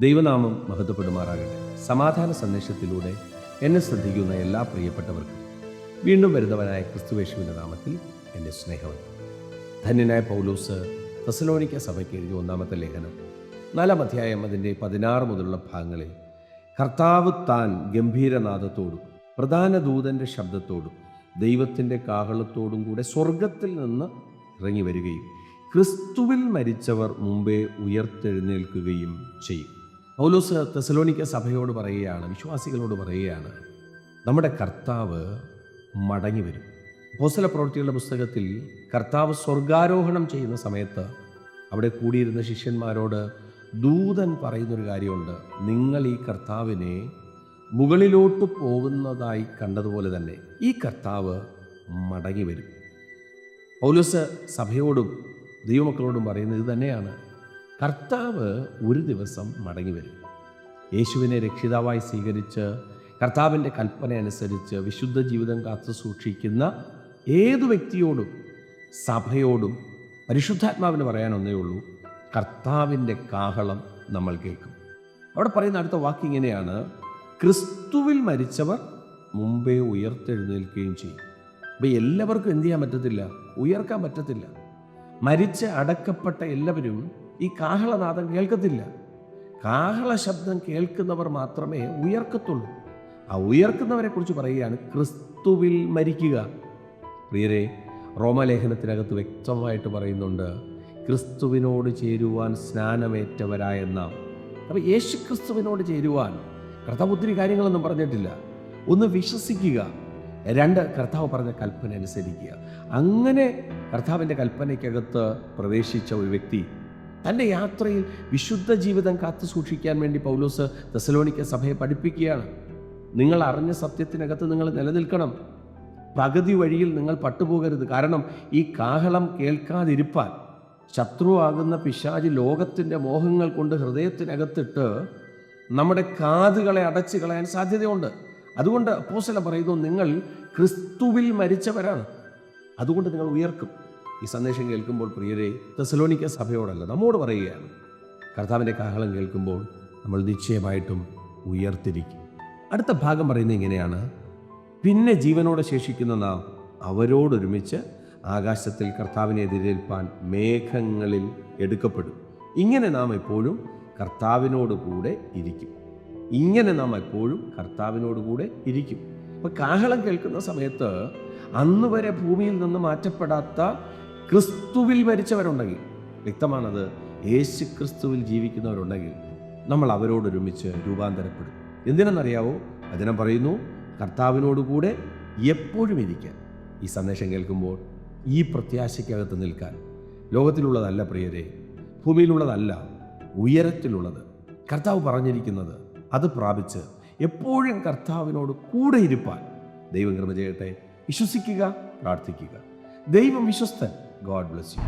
ദൈവനാമം മഹത്വപ്പെടുമാറാകട്ടെ. സമാധാന സന്ദേശത്തിലൂടെ എന്നെ ശ്രദ്ധിക്കുന്ന എല്ലാ പ്രിയപ്പെട്ടവർക്കും വീണ്ടും വരുന്നവനായ ക്രിസ്തുവേശുവിന്റെ നാമത്തിൽ എന്റെ സ്നേഹം ധന്യനായ പൗലൂസ് തെസലോനിക്ക സഭയ്ക്ക് എഴുതിയ ഒന്നാമത്തെ ലേഖനം. നാലാം അധ്യായം അതിന്റെ പതിനാറ് മുതലുള്ള ഭാഗങ്ങളിൽ കർത്താവ് താൻ ഗംഭീരനാഥത്തോടും പ്രധാന ദൂതന്റെ ശബ്ദത്തോടും ദൈവത്തിന്റെ കാഹളത്തോടും കൂടെ സ്വർഗത്തിൽ നിന്ന് ഇറങ്ങി വരികയും ക്രിസ്തുവിൽ മരിച്ചവർ മുമ്പേ ഉയർത്തെഴുന്നേൽക്കുകയും ചെയ്യും. പൗലോസ് തെസലോണിക്ക സഭയോട് പറയുകയാണ് വിശ്വാസികളോട് പറയുകയാണ് നമ്മുടെ കർത്താവ് മടങ്ങി വരും. പോസല പ്രവൃത്തികളുടെ പുസ്തകത്തിൽ കർത്താവ് സ്വർഗാരോഹണം ചെയ്യുന്ന സമയത്ത് അവിടെ കൂടിയിരുന്ന ശിഷ്യന്മാരോട് ദൂതൻ പറയുന്നൊരു കാര്യമുണ്ട്. നിങ്ങൾ ഈ കർത്താവിനെ മുകളിലോട്ട് പോകുന്നതായി കണ്ടതുപോലെ തന്നെ ഈ കർത്താവ് മടങ്ങി വരും. പൗലോസ് സഭയോടും ദൈവമക്കളോടും പറയുന്നത് ഇത് തന്നെയാണ്. കർത്താവ് ഒരു ദിവസം മടങ്ങി വരും. യേശുവിനെ രക്ഷിതാവായി സ്വീകരിച്ച് കർത്താവിന്റെ കൽപ്പന അനുസരിച്ച് വിശുദ്ധ ജീവിതം കാത്തു സൂക്ഷിക്കുന്ന ഏതു വ്യക്തിയോടും സഭയോടും പരിശുദ്ധാത്മാവിന് പറയാനൊന്നേ ഉള്ളൂ കർത്താവിന്റെ കാഹളം നമ്മൾ കേൾക്കും. അവിടെ പറയുന്ന അടുത്ത വാക്ക് ഇങ്ങനെയാണ് ക്രിസ്തുവിൽ മരിച്ചവർ മുമ്പേ ഉയർത്തെഴുന്നേൽക്കുകയും ചെയ്യും. അപ്പോൾ എല്ലാവർക്കും എന്ത് ചെയ്യാൻ പറ്റത്തില്ല? ഉയർക്കാൻ പറ്റത്തില്ല. മരിച്ച് അടക്കപ്പെട്ട എല്ലാവരും ഈ കാഹളനാഥം കേൾക്കത്തില്ല. കാഹള ശബ്ദം കേൾക്കുന്നവർ മാത്രമേ ഉയർക്കത്തുള്ളൂ. ആ ഉയർക്കുന്നവരെ കുറിച്ച് പറയുകയാണ് ക്രിസ്തുവിൽ മരിക്കുക. പ്രിയരെ റോമലേഖനത്തിനകത്ത് വ്യക്തമായിട്ട് പറയുന്നുണ്ട് ക്രിസ്തുവിനോട് ചേരുവാൻ സ്നാനമേറ്റവരായ നാം. അപ്പോൾ യേശു ക്രിസ്തുവിനോട് ചേരുവാൻ കർത്താവ് ഒത്തിരി കാര്യങ്ങളൊന്നും പറഞ്ഞിട്ടില്ല. ഒന്ന് വിശ്വസിക്കുക രണ്ട് കർത്താവ് പറഞ്ഞ കൽപ്പന അനുസരിക്കുക. അങ്ങനെ കർത്താവിന്റെ കൽപ്പനയ്ക്കകത്ത് പ്രവേശിച്ച ഒരു വ്യക്തി തന്റെ യാത്രയിൽ വിശുദ്ധ ജീവിതം കാത്തു സൂക്ഷിക്കാൻ വേണ്ടി പൗലോസ് തെസലോണിക്ക സഭയെ പഠിപ്പിക്കുകയാണ്. നിങ്ങൾ അറിഞ്ഞ സത്യത്തിനകത്ത് നിങ്ങൾ നിലനിൽക്കണം. പകുതി വഴിയിൽ നിങ്ങൾ പട്ടുപോകരുത്. കാരണം ഈ കാഹളം കേൾക്കാതിരിപ്പാൻ ശത്രുവാകുന്ന പിശാചി ലോകത്തിന്റെ മോഹങ്ങൾ കൊണ്ട് ഹൃദയത്തിനകത്തിട്ട് നമ്മുടെ കാതുകളെ അടച്ചു കളയാൻ സാധ്യതയുണ്ട്. അതുകൊണ്ട് അപ്പോസല പറയുന്നു നിങ്ങൾ ക്രിസ്തുവിൽ മരിച്ചവരാണ്. അതുകൊണ്ട് നിങ്ങൾ ഉയർക്കും. ഈ സന്ദേശം കേൾക്കുമ്പോൾ പ്രിയരെ തെസലോനിക്ക സഭയോടല്ല നമ്മോട് പറയുകയാണ്. കർത്താവിന്റെ കാഹളം കേൾക്കുമ്പോൾ നമ്മൾ നിശ്ചയമായിട്ടും ഉയർത്തിരിക്കും. അടുത്ത ഭാഗം പറയുന്നത് ഇങ്ങനെയാണ്. പിന്നെ ജീവനോടെ ശേഷിക്കുന്ന നാം അവരോടൊരുമിച്ച് ആകാശത്തിൽ കർത്താവിനെ എതിരേൽപ്പാൻ മേഘങ്ങളിൽ എടുക്കപ്പെടും. ഇങ്ങനെ നാം എപ്പോഴും കർത്താവിനോട് കൂടെ ഇരിക്കും. ഇങ്ങനെ നാം എപ്പോഴും കർത്താവിനോട് കൂടെ ഇരിക്കും. അപ്പം കാഹളം കേൾക്കുന്ന സമയത്ത് അന്ന് വരെ ഭൂമിയിൽ നിന്ന് മാറ്റപ്പെടാത്ത ക്രിസ്തുവിൽ മരിച്ചവരുണ്ടെങ്കിൽ വ്യക്തമാണത് യേശു ക്രിസ്തുവിൽ ജീവിക്കുന്നവരുണ്ടെങ്കിൽ നമ്മൾ അവരോടൊരുമിച്ച് രൂപാന്തരപ്പെടും. എന്തിനെന്നറിയാവോ? വചനം പറയുന്നു കർത്താവിനോടുകൂടെ എപ്പോഴും ഇരിക്കാൻ. ഈ സന്ദേശം കേൾക്കുമ്പോൾ ഈ പ്രത്യാശയ്ക്കകത്ത് നിൽക്കാൻ. ലോകത്തിലുള്ളതല്ല പ്രിയരെ ഭൂമിയിലുള്ളതല്ല ഉയരത്തിലുള്ളത്. കർത്താവ് പറഞ്ഞിരിക്കുന്നത് അത് പ്രാപിച്ച് എപ്പോഴും കർത്താവിനോട് കൂടെ ഇരുപ്പാൻ ദൈവം കൃപ ചെയ്യട്ടെ. വിശ്വസിക്കുക പ്രാർത്ഥിക്കുക. ദൈവം വിശ്വസ്തൻ. God bless you.